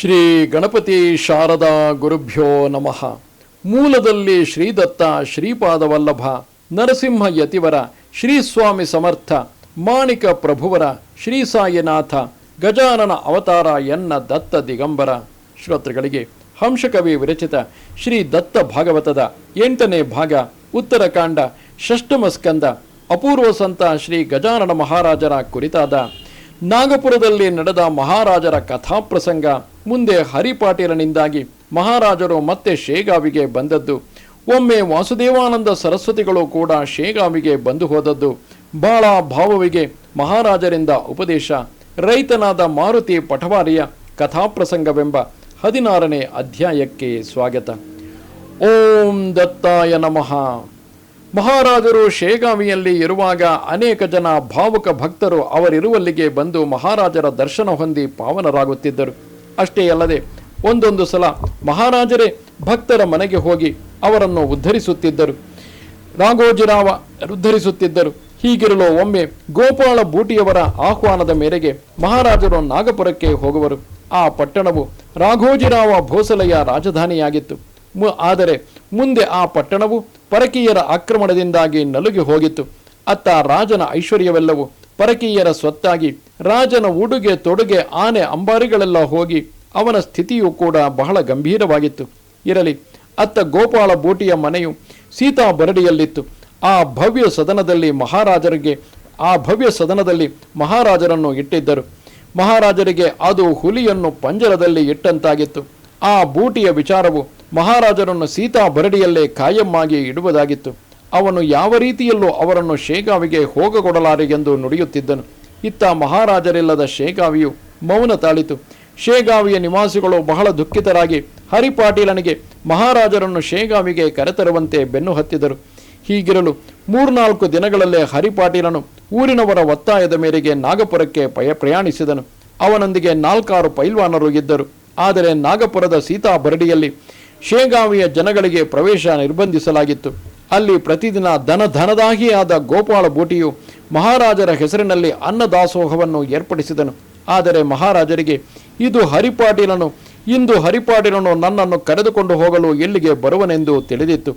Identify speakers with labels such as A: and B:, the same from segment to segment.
A: ಶ್ರೀ ಗಣಪತಿ ಶಾರದಾ ಗುರುಭ್ಯೋ ನಮಃ. ಮೂಲದಲ್ಲಿ ಶ್ರೀದತ್ತ ಶ್ರೀಪಾದವಲ್ಲಭ, ನರಸಿಂಹ ಯತಿವರ, ಶ್ರೀ ಸ್ವಾಮಿ ಸಮರ್ಥ, ಮಾಣಿಕ ಪ್ರಭುವರ, ಶ್ರೀ ಸಾಯಿನಾಥ, ಗಜಾನನ ಅವತಾರ ಎನ್ನ ದತ್ತ ದಿಗಂಬರ. ಶ್ರೋತೃಗಳಿಗೆ, ಹಂಸಕವಿ ವಿರಚಿತ ಶ್ರೀ ದತ್ತ ಭಾಗವತದ ಎಂಟನೇ ಭಾಗ ಉತ್ತರಕಾಂಡ ಷಷ್ಠಮ ಸ್ಕಂದ, ಅಪೂರ್ವ ಸಂತ ಶ್ರೀ ಗಜಾನನ ಮಹಾರಾಜರ ಕುರಿತಾದ ನಾಗಪುರದಲ್ಲಿ ನಡೆದ ಮಹಾರಾಜರ ಕಥಾಪ್ರಸಂಗ ಮುಂದೆ ಹರಿಪಾಟೀಲನಿಂದಾಗಿ ಮಹಾರಾಜರು ಮತ್ತೆ ಶೇಗಾವಿಗೆ ಬಂದದ್ದು. ಒಮ್ಮೆ ವಾಸುದೇವಾನಂದ ಸರಸ್ವತಿಗಳು ಕೂಡ ಶೇಗಾವಿಗೆ ಬಂದು ಹೋದದ್ದು. ಬಾಳ ಭಾವವಿಗೆ ಮಹಾರಾಜರಿಂದ ಉಪದೇಶ. ರೈತನಾದ ಮಾರುತಿ ಪಠವಾರಿಯ ಕಥಾಪ್ರಸಂಗವೆಂಬ ಹದಿನಾರನೇ ಅಧ್ಯಾಯಕ್ಕೆ ಸ್ವಾಗತ. ಓಂ ದತ್ತಾಯ ನಮಃ. ಮಹಾರಾಜರು ಶೇಗಾವಿಯಲ್ಲಿ ಇರುವಾಗ ಅನೇಕ ಜನ ಭಾವುಕ ಭಕ್ತರು ಅವರಿರುವಲ್ಲಿಗೆ ಬಂದು ಮಹಾರಾಜರ ದರ್ಶನ ಹೊಂದಿ ಪಾವನರಾಗುತ್ತಿದ್ದರು. ಅಷ್ಟೇ ಅಲ್ಲದೆ ಒಂದೊಂದು ಸಲ ಮಹಾರಾಜರೇ ಭಕ್ತರ ಮನೆಗೆ ಹೋಗಿ ಅವರನ್ನು ಉದ್ಧರಿಸುತ್ತಿದ್ದರು. ರಾಘೋಜಿರಾವ ಉದ್ಧರಿಸುತ್ತಿದ್ದರು. ಹೀಗಿರಲು ಒಮ್ಮೆ ಗೋಪಾಳ ಬೂಟಿಯವರ ಆಹ್ವಾನದ ಮೇರೆಗೆ ಮಹಾರಾಜರು ನಾಗಪುರಕ್ಕೆ ಹೋಗುವರು. ಆ ಪಟ್ಟಣವು ರಾಘೋಜಿರಾವ ಭೋಸಲೆಯ ರಾಜಧಾನಿಯಾಗಿತ್ತು. ಆದರೆ ಮುಂದೆ ಆ ಪಟ್ಟಣವು ಪರಕೀಯರ ಆಕ್ರಮಣದಿಂದಾಗಿ ನಲುಗಿ ಹೋಗಿತ್ತು. ಅತ್ತ ರಾಜನ ಐಶ್ವರ್ಯವೆಲ್ಲವೂ ಪರಕೀಯರ ಸ್ವತ್ತಾಗಿ ರಾಜನ ಉಡುಗೆ ತೊಡುಗೆ ಆನೆ ಅಂಬಾರಿಗಳೆಲ್ಲ ಹೋಗಿ ಅವನ ಸ್ಥಿತಿಯೂ ಕೂಡ ಬಹಳ ಗಂಭೀರವಾಗಿತ್ತು. ಇರಲಿ, ಅತ್ತ ಗೋಪಾಳ ಬೋಟಿಯ ಮನೆಯು ಸೀತಾ ಬರಡಿಯಲ್ಲಿತ್ತು. ಆ ಭವ್ಯ ಸದನದಲ್ಲಿ ಮಹಾರಾಜರಿಗೆ, ಆ ಭವ್ಯ ಸದನದಲ್ಲಿ ಮಹಾರಾಜರನ್ನು ಇಟ್ಟಿದ್ದರು. ಮಹಾರಾಜರಿಗೆ ಅದು ಹುಲಿಯನ್ನು ಪಂಜರದಲ್ಲಿ ಇಟ್ಟಂತಾಗಿತ್ತು. ಆ ಬೂಟಿಯ ವಿಚಾರವು ಮಹಾರಾಜರನ್ನು ಸೀತಾ ಬರಡಿಯಲ್ಲೇ ಕಾಯಮ್ಮಾಗಿ ಇಡುವುದಾಗಿತ್ತು. ಅವನು ಯಾವ ರೀತಿಯಲ್ಲೂ ಅವರನ್ನು ಶೇಗಾವಿಗೆ ಎಂದು ನುಡಿಯುತ್ತಿದ್ದನು. ಇತ್ತ ಮಹಾರಾಜರಿಲ್ಲದ ಶೇಗಾವಿಯು ಮೌನ ತಾಳಿತು. ಶೇಗಾವಿಯ ನಿವಾಸಿಗಳು ಬಹಳ ದುಃಖಿತರಾಗಿ ಹರಿಪಾಟೀಲನಿಗೆ ಮಹಾರಾಜರನ್ನು ಶೇಗಾವಿಗೆ ಕರೆತರುವಂತೆ ಬೆನ್ನು ಹತ್ತಿದರು. ಹೀಗಿರಲು ಮೂರ್ನಾಲ್ಕು ದಿನಗಳಲ್ಲೇ ಹರಿಪಾಟೀಲನು ಊರಿನವರ ಒತ್ತಾಯದ ಮೇರೆಗೆ ನಾಗಪುರಕ್ಕೆ ಪಯ ಪ್ರಯಾಣಿಸಿದನು. ಅವನೊಂದಿಗೆ ನಾಲ್ಕಾರು ಪೈಲ್ವಾನರು ಇದ್ದರು. ಆದರೆ ನಾಗಪುರದ ಸೀತಾ ಬರಡಿಯಲ್ಲಿ ಶೇಗಾವಿಯ ಜನಗಳಿಗೆ ಪ್ರವೇಶ ನಿರ್ಬಂಧಿಸಲಾಗಿತ್ತು. ಅಲ್ಲಿ ಪ್ರತಿದಿನ ಧನ ಧನದಾಗಿಯಾದ ಗೋಪಾಳ ಬೂಟಿಯು ಮಹಾರಾಜರ ಹೆಸರಿನಲ್ಲಿ ಅನ್ನದಾಸೋಹವನ್ನು ಏರ್ಪಡಿಸಿದನು. ಆದರೆ ಮಹಾರಾಜರಿಗೆ, ಇದು ಹರಿಪಾಟೀಲನು, ಇಂದು ಹರಿಪಾಟೀಲನು ನನ್ನನ್ನು ಕರೆದುಕೊಂಡು ಹೋಗಲು ಎಲ್ಲಿಗೆ ಬರುವನೆಂದು ತಿಳಿದಿತ್ತು.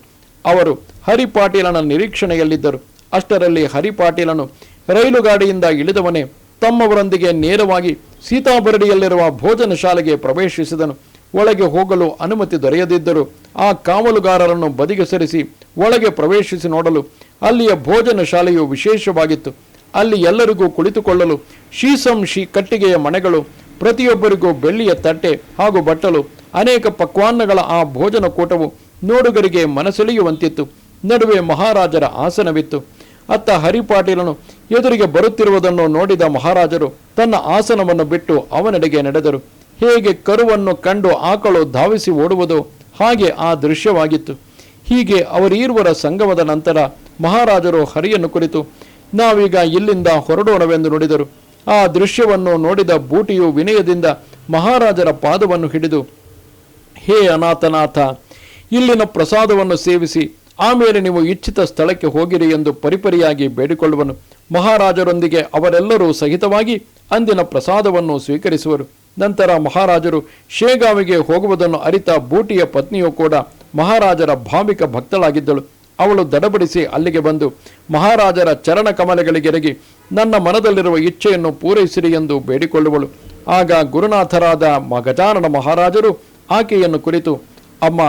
A: ಅವರು ಹರಿಪಾಟೀಲನ ನಿರೀಕ್ಷಣೆಯಲ್ಲಿದ್ದರು. ಅಷ್ಟರಲ್ಲಿ ಹರಿಪಾಟೀಲನು ರೈಲುಗಾಡಿಯಿಂದ ಇಳಿದವನೇ ತಮ್ಮವರೊಂದಿಗೆ ನೇರವಾಗಿ ಸೀತಾಬರಡಿಯಲ್ಲಿರುವ ಭೋಜನ ಶಾಲೆಗೆ ಪ್ರವೇಶಿಸಿದನು. ಒಳಗೆ ಹೋಗಲು ಅನುಮತಿ ದೊರೆಯದಿದ್ದರೂ ಆ ಕಾವಲುಗಾರರನ್ನು ಬದಿಗೆ ಸರಿಸಿ ಒಳಗೆ ಪ್ರವೇಶಿಸಿ ನೋಡಲು ಅಲ್ಲಿಯ ಭೋಜನ ಶಾಲೆಯು ವಿಶೇಷವಾಗಿತ್ತು. ಅಲ್ಲಿ ಎಲ್ಲರಿಗೂ ಕುಳಿತುಕೊಳ್ಳಲು ಶೀಸಂ ಶೀ ಕಟ್ಟಿಗೆಯ ಮನೆಗಳು, ಪ್ರತಿಯೊಬ್ಬರಿಗೂ ಬೆಳ್ಳಿಯ ತಟ್ಟೆ ಹಾಗೂ ಬಟ್ಟಲು, ಅನೇಕ ಪಕ್ವಾನ್ನಗಳ ಆ ಭೋಜನ ಕೂಟವು ನೋಡುಗರಿಗೆ ಮನಸೆಳೆಯುವಂತಿತ್ತು. ನಡುವೆ ಮಹಾರಾಜರ ಆಸನವಿತ್ತು. ಅತ್ತ ಹರಿಪಾಟೀಲನು ಎದುರಿಗೆ ಬರುತ್ತಿರುವುದನ್ನು ನೋಡಿದ ಮಹಾರಾಜರು ತನ್ನ ಆಸನವನ್ನು ಬಿಟ್ಟು ಅವನೆಡೆಗೆ ನಡೆದರು. ಹೇಗೆ ಕರುವನ್ನು ಕಂಡು ಆಕಳು ಧಾವಿಸಿ ಓಡುವುದು ಹಾಗೆ ಆ ದೃಶ್ಯವಾಗಿತ್ತು. ಹೀಗೆ ಅವರೀರ್ವರ ಸಂಗಮದ ನಂತರ ಮಹಾರಾಜರು ಹರಿಯನ್ನು ಕುರಿತು ನಾವೀಗ ಇಲ್ಲಿಂದ ಹೊರಡೋಣವೆಂದು ನುಡಿದರು. ಆ ದೃಶ್ಯವನ್ನು ನೋಡಿದ ಬೂಟಿಯು ವಿನಯದಿಂದ ಮಹಾರಾಜರ ಪಾದವನ್ನು ಹಿಡಿದು, ಹೇ ಅನಾಥನಾಥ, ಇಲ್ಲಿನ ಪ್ರಸಾದವನ್ನು ಸೇವಿಸಿ ಆಮೇಲೆ ನೀವು ಇಚ್ಛಿತ ಸ್ಥಳಕ್ಕೆ ಹೋಗಿರಿ ಎಂದು ಪರಿಪರಿಯಾಗಿ ಬೇಡಿಕೊಳ್ಳುವನು. ಮಹಾರಾಜರೊಂದಿಗೆ ಅವರೆಲ್ಲರೂ ಸಹಿತವಾಗಿ ಅಂದಿನ ಪ್ರಸಾದವನ್ನು ಸ್ವೀಕರಿಸುವರು. ನಂತರ ಮಹಾರಾಜರು ಶೇಗಾವಿಗೆ ಹೋಗುವುದನ್ನು ಅರಿತ ಬೂಟಿಯ ಪತ್ನಿಯು ಕೂಡ ಮಹಾರಾಜರ ಭಾವಿಕ ಭಕ್ತಳಾಗಿದ್ದಳು. ಅವಳು ದಡಬಡಿಸಿ ಅಲ್ಲಿಗೆ ಬಂದು, ಮಹಾರಾಜರ ಚರಣ ಕಮಲಗಳಿಗೆರಗಿ ನನ್ನ ಮನದಲ್ಲಿರುವ ಇಚ್ಛೆಯನ್ನು ಪೂರೈಸಿರಿ ಎಂದು ಬೇಡಿಕೊಳ್ಳುವಳು. ಆಗ ಗುರುನಾಥರಾದ ಗಜಾನನ ಮಹಾರಾಜರು ಆಕೆಯನ್ನು ಕುರಿತು, ಅಮ್ಮ,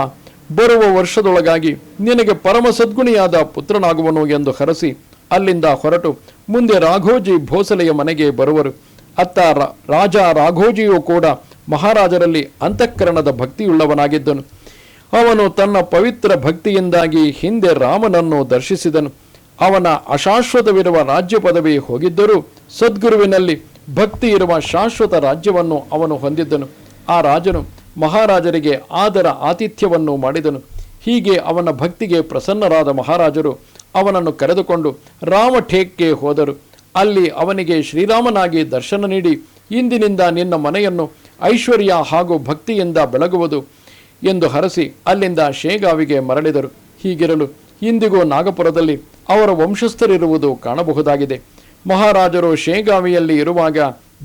A: ಬರುವ ವರ್ಷದೊಳಗಾಗಿ ನಿನಗೆ ಪರಮ ಸದ್ಗುಣಿಯಾದ ಪುತ್ರನಾಗುವನು ಎಂದು ಹರಸಿ, ಅಲ್ಲಿಂದ ಹೊರಟು ಮುಂದೆ ರಾಘೋಜಿ ಭೋಸಲೆಯ ಮನೆಗೆ ಬರುವರು. ಅತ್ತ ರಾಜ ರಾಘೋಜಿಯೂ ಕೂಡ ಮಹಾರಾಜರಲ್ಲಿ ಅಂತಃಕರಣದ ಭಕ್ತಿಯುಳ್ಳವನಾಗಿದ್ದನು. ಅವನು ತನ್ನ ಪವಿತ್ರ ಭಕ್ತಿಯಿಂದಾಗಿ ಹಿಂದೆ ರಾಮನನ್ನು ದರ್ಶಿಸಿದನು. ಅವನ ಅಶಾಶ್ವತವಿರುವ ರಾಜ್ಯ ಪದವಿ ಹೋಗಿದ್ದರೂ ಸದ್ಗುರುವಿನಲ್ಲಿ ಭಕ್ತಿ ಇರುವ ಶಾಶ್ವತ ರಾಜ್ಯವನ್ನು ಅವನು ಹೊಂದಿದ್ದನು. ಆ ರಾಜನು ಮಹಾರಾಜರಿಗೆ ಆದರ ಆತಿಥ್ಯವನ್ನು ಮಾಡಿದನು. ಹೀಗೆ ಅವನ ಭಕ್ತಿಗೆ ಪ್ರಸನ್ನರಾದ ಮಹಾರಾಜರು ಅವನನ್ನು ಕರೆದುಕೊಂಡು ರಾಮಠೇಕ್ಗೆ ಹೋದರು. ಅಲ್ಲಿ ಅವನಿಗೆ ಶ್ರೀರಾಮನಾಗಿ ದರ್ಶನ ನೀಡಿ, ಇಂದಿನಿಂದ ನಿನ್ನ ಮನೆಯನ್ನು ಐಶ್ವರ್ಯ ಹಾಗೂ ಭಕ್ತಿಯಿಂದ ಬೆಳಗುವುದು ಎಂದು ಹರಸಿ ಅಲ್ಲಿಂದ ಶೇಗಾವಿಗೆ ಮರಳಿದರು. ಹೀಗಿರಲು ಇಂದಿಗೂ ನಾಗಪುರದಲ್ಲಿ ಅವರ ವಂಶಸ್ಥರಿರುವುದು ಕಾಣಬಹುದಾಗಿದೆ. ಮಹಾರಾಜರು ಶೇಗಾವಿಯಲ್ಲಿ ಇರುವಾಗ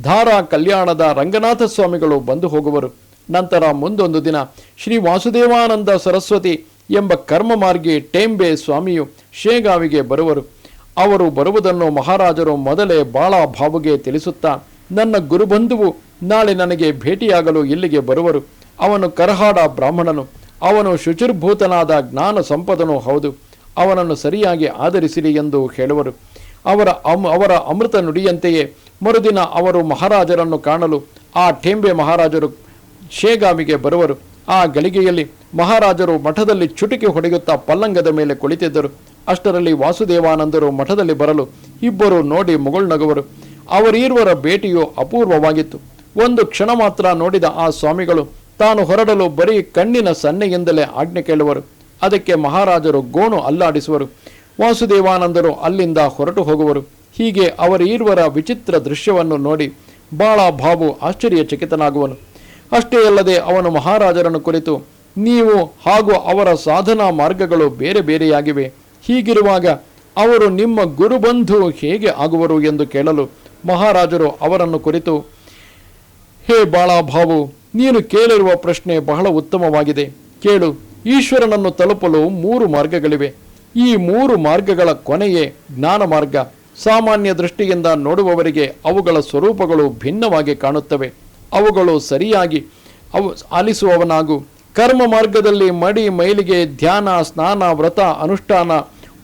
A: ಧಾರಾ ಕಲ್ಯಾಣದ ರಂಗನಾಥ ಸ್ವಾಮಿಗಳು ಬಂದು ಹೋಗುವರು. ನಂತರ ಮುಂದೊಂದು ದಿನ ಶ್ರೀ ವಾಸುದೇವಾನಂದ ಸರಸ್ವತಿ ಎಂಬ ಕರ್ಮ ಮಾರ್ಗಿ ಟೇಂಬೆ ಸ್ವಾಮಿಯು ಶೇಗಾವಿಗೆ ಬರುವರು. ಅವರು ಬರುವುದನ್ನು ಮಹಾರಾಜರು ಮೊದಲೇ ಬಾಳ ಭಾವುಗೆ ತಿಳಿಸುತ್ತಾ, ನನ್ನ ಗುರುಬಂಧುವು ನಾಳೆ ನನಗೆ ಭೇಟಿಯಾಗಲು ಇಲ್ಲಿಗೆ ಬರುವರು. ಅವನು ಕರಹಾಡ ಬ್ರಾಹ್ಮಣನು, ಅವನು ಶುಚಿರ್ಭೂತನಾದ ಜ್ಞಾನ ಸಂಪದನೂ ಹೌದು, ಅವನನ್ನು ಸರಿಯಾಗಿ ಆಧರಿಸಿರಿ ಎಂದು ಹೇಳುವರು. ಅವರ ಅಮ್, ಅವರ ಅಮೃತ ನುಡಿಯಂತೆಯೇ ಮರುದಿನ ಅವರು ಮಹಾರಾಜರನ್ನು ಕಾಣಲು ಆ ಠೇಂಬೆ ಮಹಾರಾಜರು ಶೇಗಾಮಿಗೆ ಬರುವರು. ಆ ಗಳಿಗೆಯಲ್ಲಿ ಮಹಾರಾಜರು ಮಠದಲ್ಲಿ ಚುಟುಕಿ ಹೊಡೆಯುತ್ತಾ ಪಲ್ಲಂಗದ ಮೇಲೆ ಕುಳಿತಿದ್ದರು. ಅಷ್ಟರಲ್ಲಿ ವಾಸುದೇವಾನಂದರು ಮಠದಲ್ಲಿ ಬರಲು ಇಬ್ಬರು ನೋಡಿ ಮುಗುಳ್ನಗುವರು. ಅವರೀರ್ವರ ಭೇಟಿಯು ಅಪೂರ್ವವಾಗಿತ್ತು. ಒಂದು ಕ್ಷಣ ಮಾತ್ರ ನೋಡಿದ ಆ ಸ್ವಾಮಿಗಳು ತಾನು ಹೊರಡಲು ಬರೀ ಕಣ್ಣಿನ ಸನ್ನೆಯಿಂದಲೇ ಆಜ್ಞೆ ಕೇಳುವರು. ಅದಕ್ಕೆ ಮಹಾರಾಜರು ಗೋಣು ಅಲ್ಲಾಡಿಸುವರು. ವಾಸುದೇವಾನಂದರು ಅಲ್ಲಿಂದ ಹೊರಟು ಹೋಗುವರು. ಹೀಗೆ ಅವರೀರ್ವರ ವಿಚಿತ್ರ ದೃಶ್ಯವನ್ನು ನೋಡಿ ಬಾಳ ಭಾವು ಆಶ್ಚರ್ಯಚಕಿತನಾಗುವನು. ಅಷ್ಟೇ ಅಲ್ಲದೆ ಅವನು ಮಹಾರಾಜರನ್ನು ಕುರಿತು, ನೀವು ಹಾಗೂ ಅವರ ಸಾಧನಾ ಮಾರ್ಗಗಳು ಬೇರೆ ಬೇರೆಯಾಗಿವೆ. ಹೀಗಿರುವಾಗ ಅವರು ನಿಮ್ಮ ಗುರುಬಂಧು ಹೇಗೆ ಆಗುವರು? ಎಂದು ಕೇಳಲು ಮಹಾರಾಜರು ಅವರನ್ನು ಕುರಿತು, ಹೇ ಬಾಳಾಭಾವು ನೀನು ಕೇಳಿರುವ ಪ್ರಶ್ನೆ ಬಹಳ ಉತ್ತಮವಾಗಿದೆ. ಕೇಳು, ಈಶ್ವರನನ್ನು ತಲುಪಲು ಮೂರು ಮಾರ್ಗಗಳಿವೆ. ಈ ಮೂರು ಮಾರ್ಗಗಳ ಕೊನೆಯೇ ಜ್ಞಾನ ಮಾರ್ಗ. ಸಾಮಾನ್ಯ ದೃಷ್ಟಿಯಿಂದ ನೋಡುವವರಿಗೆ ಅವುಗಳ ಸ್ವರೂಪಗಳು ಭಿನ್ನವಾಗಿ ಕಾಣುತ್ತವೆ. ಅವುಗಳು ಸರಿಯಾಗಿ ಅವು ಆಲಿಸುವವನಾಗು. ಕರ್ಮ ಮಾರ್ಗದಲ್ಲಿ ಮಡಿ ಮೈಲಿಗೆ ಧ್ಯಾನ, ಸ್ನಾನ, ವ್ರತ, ಅನುಷ್ಠಾನ,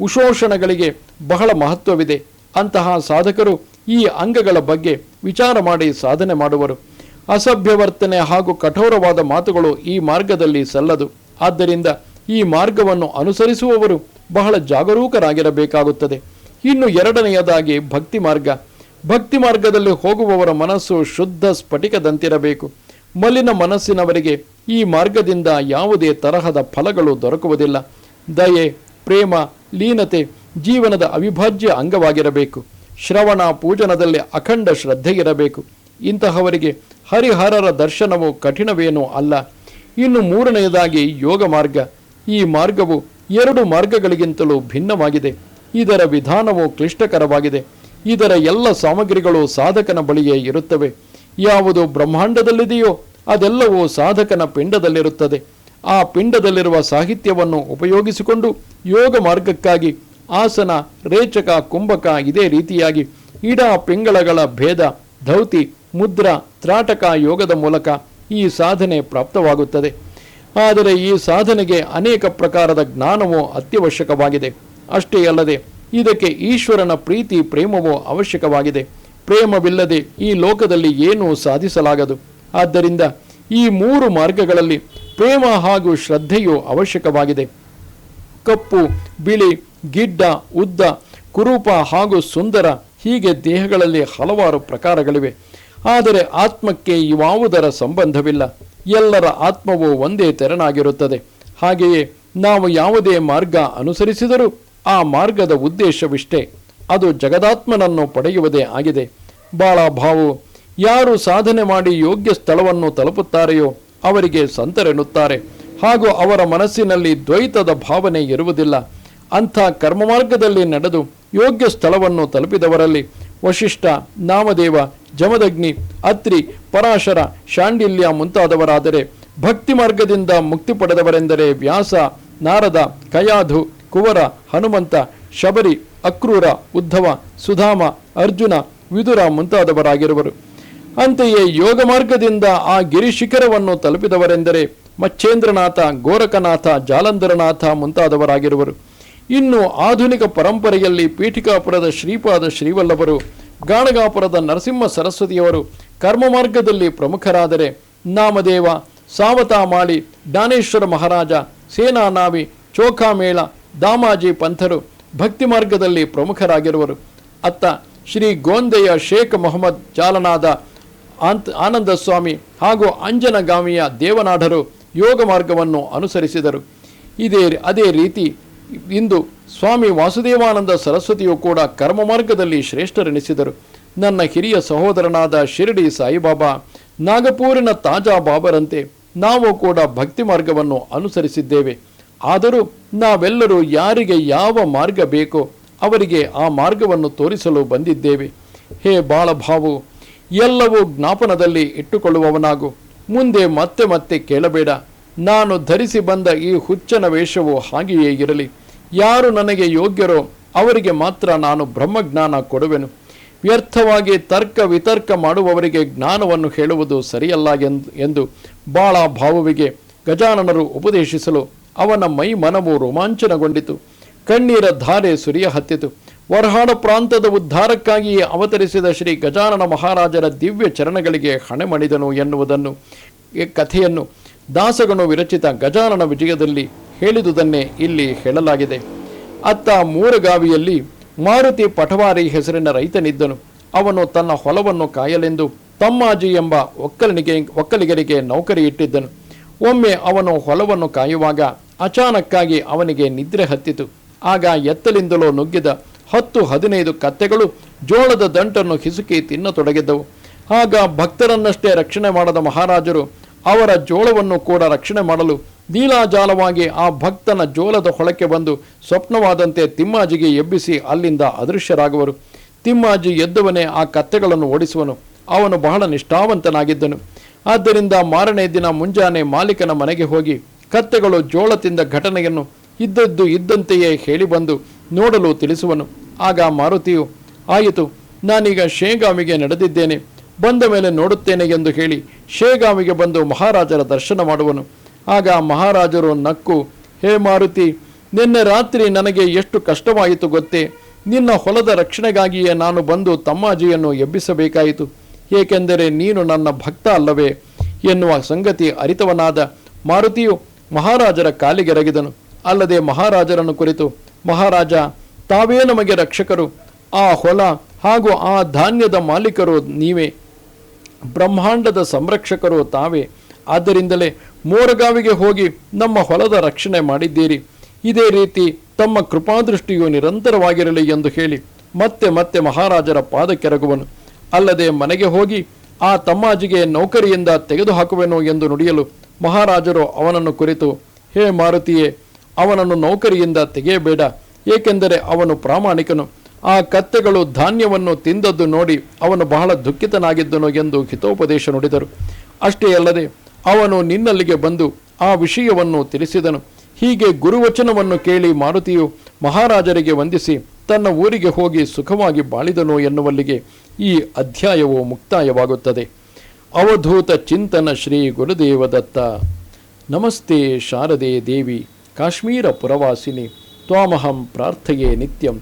A: ಉಶೋಷಣಗಳಿಗೆ ಬಹಳ ಮಹತ್ವವಿದೆ. ಅಂತಹ ಸಾಧಕರು ಈ ಅಂಗಗಳ ಬಗ್ಗೆ ವಿಚಾರ ಮಾಡಿ ಸಾಧನೆ ಮಾಡುವರು. ಅಸಭ್ಯ ವರ್ತನೆ ಹಾಗೂ ಕಠೋರವಾದ ಮಾತುಗಳು ಈ ಮಾರ್ಗದಲ್ಲಿ ಸಲ್ಲದು. ಆದ್ದರಿಂದ ಈ ಮಾರ್ಗವನ್ನು ಅನುಸರಿಸುವವರು ಬಹಳ ಜಾಗರೂಕರಾಗಿರಬೇಕಾಗುತ್ತದೆ. ಇನ್ನು ಎರಡನೆಯದಾಗಿ ಭಕ್ತಿ ಮಾರ್ಗ. ಭಕ್ತಿ ಮಾರ್ಗದಲ್ಲಿ ಹೋಗುವವರ ಮನಸ್ಸು ಶುದ್ಧ ಸ್ಫಟಿಕದಂತಿರಬೇಕು. ಮಲಿನ ಮನಸ್ಸಿನವರಿಗೆ ಈ ಮಾರ್ಗದಿಂದ ಯಾವುದೇ ತರಹದ ಫಲಗಳು ದೊರಕುವುದಿಲ್ಲ. ದಯೆ, ಪ್ರೇಮ, ಲೀನತೆ ಜೀವನದ ಅವಿಭಾಜ್ಯ ಅಂಗವಾಗಿರಬೇಕು. ಶ್ರವಣ ಪೂಜನದಲ್ಲಿ ಅಖಂಡ ಶ್ರದ್ಧೆ ಇರಬೇಕು ಇಂತಹವರಿಗೆ ಹರಿಹರರ ದರ್ಶನವು ಕಠಿಣವೇನೂ ಅಲ್ಲ. ಇನ್ನು ಮೂರನೆಯದಾಗಿ ಯೋಗ ಮಾರ್ಗ. ಈ ಮಾರ್ಗವು ಎರಡು ಮಾರ್ಗಗಳಿಗಿಂತಲೂ ಭಿನ್ನವಾಗಿದೆ. ಇದರ ವಿಧಾನವು ಕ್ಲಿಷ್ಟಕರವಾಗಿದೆ. ಇದರ ಎಲ್ಲ ಸಾಮಗ್ರಿಗಳು ಸಾಧಕನ ಬಳಿಯೇ ಇರುತ್ತವೆ. ಯಾವುದು ಬ್ರಹ್ಮಾಂಡದಲ್ಲಿದೆಯೋ ಅದೆಲ್ಲವೂ ಸಾಧಕನ ಪಿಂಡದಲ್ಲಿರುತ್ತದೆ. ಆ ಪಿಂಡದಲ್ಲಿರುವ ಸಾಹಿತ್ಯವನ್ನು ಉಪಯೋಗಿಸಿಕೊಂಡು ಯೋಗ ಮಾರ್ಗಕ್ಕಾಗಿ ಆಸನ, ರೇಚಕ, ಕುಂಭಕ ಇದೇ ರೀತಿಯಾಗಿ ಇಡ ಪಿಂಗಳಗಳ ಭೇದ, ಧೌತಿ ಮುದ್ರಾ ತ್ರಾಟಕ ಯೋಗದ ಮೂಲಕ ಈ ಸಾಧನೆ ಪ್ರಾಪ್ತವಾಗುತ್ತದೆ. ಆದರೆ ಈ ಸಾಧನೆಗೆ ಅನೇಕ ಪ್ರಕಾರದ ಜ್ಞಾನವು ಅತ್ಯವಶ್ಯಕವಾಗಿದೆ. ಅಷ್ಟೇ ಅಲ್ಲದೆ ಇದಕ್ಕೆ ಈಶ್ವರನ ಪ್ರೀತಿ ಪ್ರೇಮವೂ ಅವಶ್ಯಕವಾಗಿದೆ. ಪ್ರೇಮವಿಲ್ಲದೆ ಈ ಲೋಕದಲ್ಲಿ ಏನೂ ಸಾಧಿಸಲಾಗದು. ಆದ್ದರಿಂದ ಈ ಮೂರು ಮಾರ್ಗಗಳಲ್ಲಿ ಪ್ರೇಮ ಹಾಗೂ ಶ್ರದ್ಧೆಯು ಅವಶ್ಯಕವಾಗಿದೆ. ಕಪ್ಪು, ಬಿಳಿ, ಗಿಡ್ಡ, ಉದ್ದ, ಕುರೂಪ ಹಾಗೂ ಸುಂದರ ಹೀಗೆ ದೇಹಗಳಲ್ಲಿ ಹಲವಾರು ಪ್ರಕಾರಗಳಿವೆ. ಆದರೆ ಆತ್ಮಕ್ಕೆ ಯಾವುದರ ಸಂಬಂಧವಿಲ್ಲ. ಎಲ್ಲರ ಆತ್ಮವು ಒಂದೇ ತೆರನಾಗಿರುತ್ತದೆ. ಹಾಗೆಯೇ ನಾವು ಯಾವುದೇ ಮಾರ್ಗ ಅನುಸರಿಸಿದರೂ ಆ ಮಾರ್ಗದ ಉದ್ದೇಶವಿಷ್ಟೇ. ಅದು ಜಗದಾತ್ಮನನ್ನು ಪಡೆಯುವುದೇ ಆಗಿದೆ. ಬಾಳ ಭಾವು, ಯಾರು ಸಾಧನೆ ಮಾಡಿ ಯೋಗ್ಯ ಸ್ಥಳವನ್ನು ತಲುಪುತ್ತಾರೆಯೋ ಅವರಿಗೆ ಸಂತರೆನ್ನುತ್ತಾರೆ. ಹಾಗೂ ಅವರ ಮನಸ್ಸಿನಲ್ಲಿ ದ್ವೈತದ ಭಾವನೆ ಇರುವುದಿಲ್ಲ. ಅಂಥ ಕರ್ಮ ಮಾರ್ಗದಲ್ಲಿ ನಡೆದು ಯೋಗ್ಯ ಸ್ಥಳವನ್ನು ತಲುಪಿದವರಲ್ಲಿ ವಶಿಷ್ಠ ನಾಮದೇವ, ಜಮದಗ್ನಿ, ಅತ್ರಿ, ಪರಾಶರ, ಶಾಂಡಿಲ್ಯ ಮುಂತಾದವರಾದರೆ ಭಕ್ತಿ ಮಾರ್ಗದಿಂದ ಮುಕ್ತಿ ಪಡೆದವರೆಂದರೆ ವ್ಯಾಸ, ನಾರದ, ಕಯಾಧು, ಕುವರ, ಹನುಮಂತ, ಶಬರಿ, ಅಕ್ರೂರ, ಉದ್ಧವ, ಸುಧಾಮ, ಅರ್ಜುನ, ವಿದುರ ಮುಂತಾದವರಾಗಿರುವರು. ಅಂತೆಯೇ ಯೋಗ ಮಾರ್ಗದಿಂದ ಆ ಗಿರಿಶಿಖರವನ್ನು ತಲುಪಿದವರೆಂದರೆ ಮಚ್ಚೇಂದ್ರನಾಥ ಗೋರಖನಾಥ ಜಾಲಂಧರನಾಥ ಮುಂತಾದವರಾಗಿರುವರು. ಇನ್ನು ಆಧುನಿಕ ಪರಂಪರೆಯಲ್ಲಿ ಪೀಠಿಕಾಪುರದ ಶ್ರೀಪಾದ ಶ್ರೀವಲ್ಲಭರು, ಗಾಣಗಾಪುರದ ನರಸಿಂಹ ಸರಸ್ವತಿಯವರು ಕರ್ಮ ಮಾರ್ಗದಲ್ಲಿ ಪ್ರಮುಖರಾದರೆ ನಾಮದೇವ, ಸಾವತಾಮಾಳಿ ಜ್ಞಾನೇಶ್ವರ ಮಹಾರಾಜ, ಸೇನಾನಾವಿ, ಚೋಖಾಮೇಳ, ದಾಮಾಜಿ ಪಂಥರು ಭಕ್ತಿ ಮಾರ್ಗದಲ್ಲಿ ಪ್ರಮುಖರಾಗಿರುವರು. ಅತ್ತ ಶ್ರೀ ಗೋಂದೆಯ ಶೇಖ್ ಮೊಹಮ್ಮದ್ ಚಾಲನಾದ ಆಂತ್ ಆನಂದ ಸ್ವಾಮಿ ಹಾಗೂ ಅಂಜನಗಾಮಿಯ ದೇವನಾಢರು ಯೋಗ ಮಾರ್ಗವನ್ನು ಅನುಸರಿಸಿದರು. ಇದೇ, ಅದೇ ರೀತಿ ಇಂದು ಸ್ವಾಮಿ ವಾಸುದೇವಾನಂದ ಸರಸ್ವತಿಯು ಕೂಡ ಕರ್ಮ ಮಾರ್ಗದಲ್ಲಿ ಶ್ರೇಷ್ಠರೆನಿಸಿದರು. ನನ್ನ ಹಿರಿಯ ಸಹೋದರನಾದ ಶಿರಡಿ ಸಾಯಿಬಾಬಾ, ನಾಗಪೂರಿನ ತಾಜಾ ಬಾಬರಂತೆ ನಾವು ಕೂಡ ಭಕ್ತಿ ಮಾರ್ಗವನ್ನು ಅನುಸರಿಸಿದ್ದೇವೆ. ಆದರೂ ನಾವೆಲ್ಲರೂ ಯಾರಿಗೆ ಯಾವ ಮಾರ್ಗ ಬೇಕೋ ಅವರಿಗೆ ಆ ಮಾರ್ಗವನ್ನು ತೋರಿಸಲು ಬಂದಿದ್ದೇವೆ. ಹೇ ಬಾಳಭಾವು, ಎಲ್ಲವೂ ಜ್ಞಾಪನದಲ್ಲಿ ಇಟ್ಟುಕೊಳ್ಳುವವನಾಗು. ಮುಂದೆ ಮತ್ತೆ ಮತ್ತೆ ಕೇಳಬೇಡ. ನಾನು ಧರಿಸಿ ಬಂದ ಈ ಹುಚ್ಚನ ವೇಷವು ಹಾಗೆಯೇ ಇರಲಿ. ಯಾರು ನನಗೆ ಯೋಗ್ಯರೋ ಅವರಿಗೆ ಮಾತ್ರ ನಾನು ಬ್ರಹ್ಮಜ್ಞಾನ ಕೊಡುವೆನು. ವ್ಯರ್ಥವಾಗಿ ತರ್ಕ ವಿತರ್ಕ ಮಾಡುವವರಿಗೆ ಜ್ಞಾನವನ್ನು ಹೇಳುವುದು ಸರಿಯಲ್ಲ ಎಂದು ಎಂದು ಬಾಳ ಭಾವುವಿಗೆ ಗಜಾನನರು ಉಪದೇಶಿಸಲು ಅವನ ಮೈ ಮನವು ರೋಮಾಂಚನಗೊಂಡಿತು. ಕಣ್ಣೀರ ಧಾರೆ ಸುರಿಯ ಹತ್ತಿತು. ವರ್ಹಾಡ ಪ್ರಾಂತದ ಉದ್ಧಾರಕ್ಕಾಗಿಯೇ ಅವತರಿಸಿದ ಶ್ರೀ ಗಜಾನನ ಮಹಾರಾಜರ ದಿವ್ಯ ಚರಣಗಳಿಗೆ ಹಣೆ ಮಣಿದನು ಎನ್ನುವುದನ್ನು, ಕಥೆಯನ್ನು ದಾಸಗಣು ವಿರಚಿತ ಗಜಾನನ ವಿಜಯದಲ್ಲಿ ಹೇಳಿದುದನ್ನೇ ಇಲ್ಲಿ ಹೇಳಲಾಗಿದೆ. ಅತ್ತ ಮೂರಗಾವಿಯಲ್ಲಿ ಮಾರುತಿ ಪಟವಾರಿ ಹೆಸರಿನ ರೈತನಿದ್ದನು. ಅವನು ತನ್ನ ಹೊಲವನ್ನು ಕಾಯಲೆಂದು ತಮ್ಮಾಜಿ ಎಂಬ ಒಕ್ಕಲಿಗೆ ಒಕ್ಕಲಿಗರಿಗೆ ನೌಕರಿ ಇಟ್ಟಿದ್ದನು ಒಮ್ಮೆ ಅವನು ಹೊಲವನ್ನು ಕಾಯುವಾಗ ಅಚಾನಕ್ಕಾಗಿ ಅವನಿಗೆ ನಿದ್ರೆ ಹತ್ತಿತು. ಆಗ ಎತ್ತಲಿಂದಲೋ ನುಗ್ಗಿದ ಹತ್ತು ಹದಿನೈದು ಕತ್ತೆಗಳು ಜೋಳದ ದಂಟನ್ನು ಹಿಸುಕಿ ತಿನ್ನತೊಡಗಿದ್ದವು. ಆಗ ಭಕ್ತರನ್ನಷ್ಟೇ ರಕ್ಷಣೆ ಮಾಡದ ಮಹಾರಾಜರು ಅವರ ಜೋಳವನ್ನು ಕೂಡ ರಕ್ಷಣೆ ಮಾಡಲು ನೀಲಾಜಾಲವಾಗಿ ಆ ಭಕ್ತನ ಜೋಲದ ಹೊಳಕ್ಕೆ ಬಂದು ಸ್ವಪ್ನವಾದಂತೆ ತಿಮ್ಮಾಜಿಗೆ ಎಬ್ಬಿಸಿ ಅಲ್ಲಿಂದ ಅದೃಶ್ಯರಾಗುವರು. ತಿಮ್ಮಾಜಿ ಎದ್ದವನೇ ಆ ಕತ್ತೆಗಳನ್ನು ಓಡಿಸುವನು. ಅವನು ಬಹಳ ನಿಷ್ಠಾವಂತನಾಗಿದ್ದನು. ಆದ್ದರಿಂದ ಮಾರನೇ ದಿನ ಮುಂಜಾನೆ ಮಾಲೀಕನ ಮನೆಗೆ ಹೋಗಿ ಕತ್ತೆಗಳು ಜೋಳ ತಿಂದ ಘಟನೆಯನ್ನು ಇದ್ದದ್ದು ಇದ್ದಂತೆಯೇ ಹೇಳಿ ಬಂದು ನೋಡಲು ತಿಳಿಸುವನು. ಆಗ ಮಾರುತಿಯು, ಆಯಿತು, ನಾನೀಗ ಶೇಂಗಾಮಿಗೆ ನಡೆದಿದ್ದೇನೆ. ಬಂದ ಮೇಲೆ ನೋಡುತ್ತೇನೆ ಎಂದು ಹೇಳಿ ಶೇಗಾಮಿಗೆ ಬಂದು ಮಹಾರಾಜರ ದರ್ಶನ ಮಾಡುವನು. ಆಗ ಮಹಾರಾಜರು ನಕ್ಕು, ಹೇ ಮಾರುತಿ, ನಿನ್ನೆ ರಾತ್ರಿ ನನಗೆ ಎಷ್ಟು ಕಷ್ಟವಾಯಿತು ಗೊತ್ತೇ? ನಿನ್ನ ಹೊಲದ ರಕ್ಷಣೆಗಾಗಿಯೇ ನಾನು ಬಂದು ತಮ್ಮಾಜಿಯನ್ನು ಎಬ್ಬಿಸಬೇಕಾಯಿತು. ಏಕೆಂದರೆ ನೀನು ನನ್ನ ಭಕ್ತ ಅಲ್ಲವೇ? ಎನ್ನುವ ಸಂಗತಿ ಅರಿತವನಾದ ಮಾರುತಿಯು ಮಹಾರಾಜರ ಕಾಲಿಗೆರಗಿದನು. ಅಲ್ಲದೆ ಮಹಾರಾಜರನ್ನು ಕುರಿತು, ಮಹಾರಾಜ, ತಾವೇ ನಮಗೆ ರಕ್ಷಕರು. ಆ ಹೊಲ ಹಾಗೂ ಆ ಧಾನ್ಯದ ಮಾಲೀಕರು ನೀವೇ. ಬ್ರಹ್ಮಾಂಡದ ಸಂರಕ್ಷಕರು ತಾವೇ. ಆದ್ದರಿಂದಲೇ ಮೋರಗಾವಿಗೆ ಹೋಗಿ ನಮ್ಮ ಹೊಲದ ರಕ್ಷಣೆ ಮಾಡಿದ್ದೀರಿ. ಇದೇ ರೀತಿ ತಮ್ಮ ಕೃಪಾದೃಷ್ಟಿಯು ನಿರಂತರವಾಗಿರಲಿ ಎಂದು ಹೇಳಿ ಮತ್ತೆ ಮತ್ತೆ ಮಹಾರಾಜರ ಪಾದಕ್ಕೆರಗುವನು ಅಲ್ಲದೆ ಮನೆಗೆ ಹೋಗಿ ಆ ತಮ್ಮಾಜಿಗೆ ನೌಕರಿಯಿಂದ ತೆಗೆದುಹಾಕುವೆನು ಎಂದು ನುಡಿಯಲು ಮಹಾರಾಜರು ಅವನನ್ನು ಕುರಿತು, ಹೇ ಮಾರುತಿಯೇ, ಅವನನ್ನು ನೌಕರಿಯಿಂದ ತೆಗೆಯಬೇಡ, ಏಕೆಂದರೆ ಅವನು ಪ್ರಾಮಾಣಿಕನು. ಆ ಕತ್ತೆಗಳು ಧಾನ್ಯವನ್ನು ತಿಂದದ್ದು ನೋಡಿ ಅವನು ಬಹಳ ದುಃಖಿತನಾಗಿದ್ದನು ಎಂದು ಹಿತೋಪದೇಶ ನುಡಿದರು. ಅಷ್ಟೇ ಅಲ್ಲದೆ ಅವನು ನಿನ್ನಲ್ಲಿಗೆ ಬಂದು ಆ ವಿಷಯವನ್ನು ತಿಳಿಸಿದನು. ಹೀಗೆ ಗುರುವಚನವನ್ನು ಕೇಳಿ ಮಾರುತಿಯು ಮಹಾರಾಜರಿಗೆ ವಂದಿಸಿ ತನ್ನ ಊರಿಗೆ ಹೋಗಿ ಸುಖವಾಗಿ ಬಾಳಿದನು ಎನ್ನುವಲ್ಲಿಗೆ ಈ ಅಧ್ಯಾಯವು ಮುಕ್ತಾಯವಾಗುತ್ತದೆ. ಅವಧೂತ ಚಿಂತನ ಶ್ರೀ ಗುರುದೇವದತ್ತ. ನಮಸ್ತೆ ಶಾರದೆ ದೇವಿ, ಕಾಶ್ಮೀರ ಪುರವಾಸಿನಿ, ತ್ವಾಮಹಂ ಪ್ರಾರ್ಥೆಯೇ ನಿತ್ಯಂ.